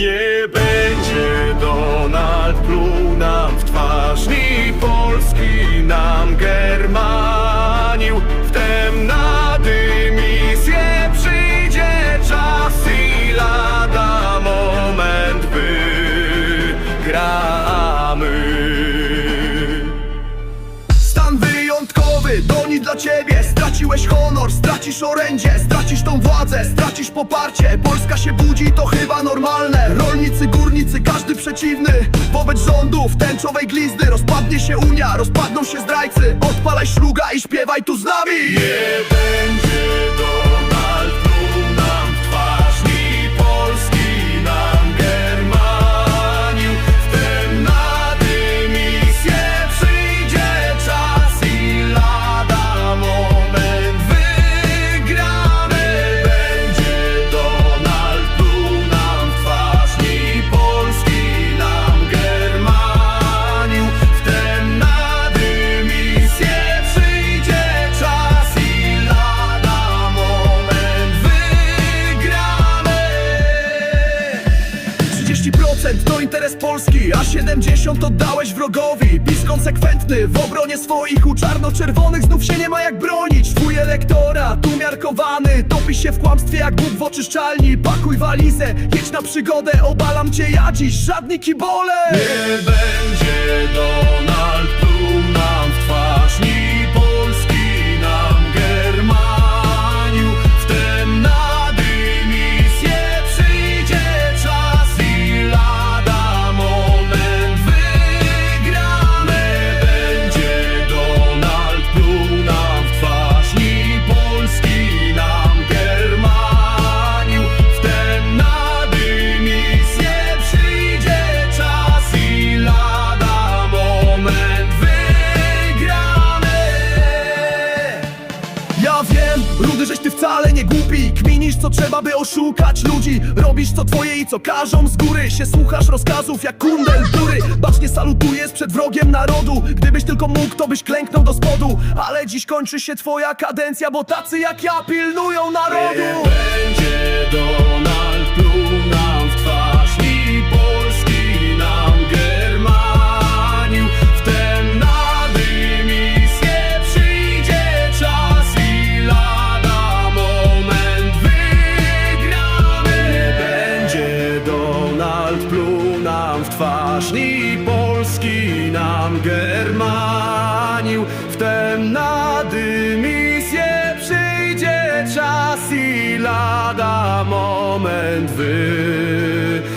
Nie będzie Donald pluł nam w twarz Ni Polski nam germanił. Wtem na dymisję przyjdzie czas I lada moment wygramy Stan wyjątkowy, doni dla ciebie Straciłeś honor, stracisz orędzie Stracisz tą władzę, stracisz poparcie. Polska się budzi, to chyba normalne. Rolnicy, górnicy, każdy przeciwny. Wobec rządów, tęczowej glizdy. Rozpadnie się Unia, rozpadną się zdrajcy. Odpalaj szluga i śpiewaj tu z nami. Nie będzie Donald Polski, a 70% oddałeś wrogowi. PiS konsekwentny w obronie swoich U czarno-czerwonych znów się nie ma jak bronić. Twój elektorat umiarkowany Topi się w kłamstwie jak Bóg w oczyszczalni. Pakuj walizę, jedź na przygodę Obalam cię ja dziś, żadni kibole. Nie będzie Donald pluł co trzeba by oszukać ludzi. Robisz co twoje i co każą z góry. Się słuchasz rozkazów jak kundel góry. Bacznie salutujesz przed wrogiem narodu. Gdybyś tylko mógł, to byś klęknął do spodu. Ale dziś kończy się twoja kadencja Bo tacy jak ja pilnują narodu. Będzie Donald pluł Polski nam Germanił. Wtem na dymisję przyjdzie czas i lada moment wygramy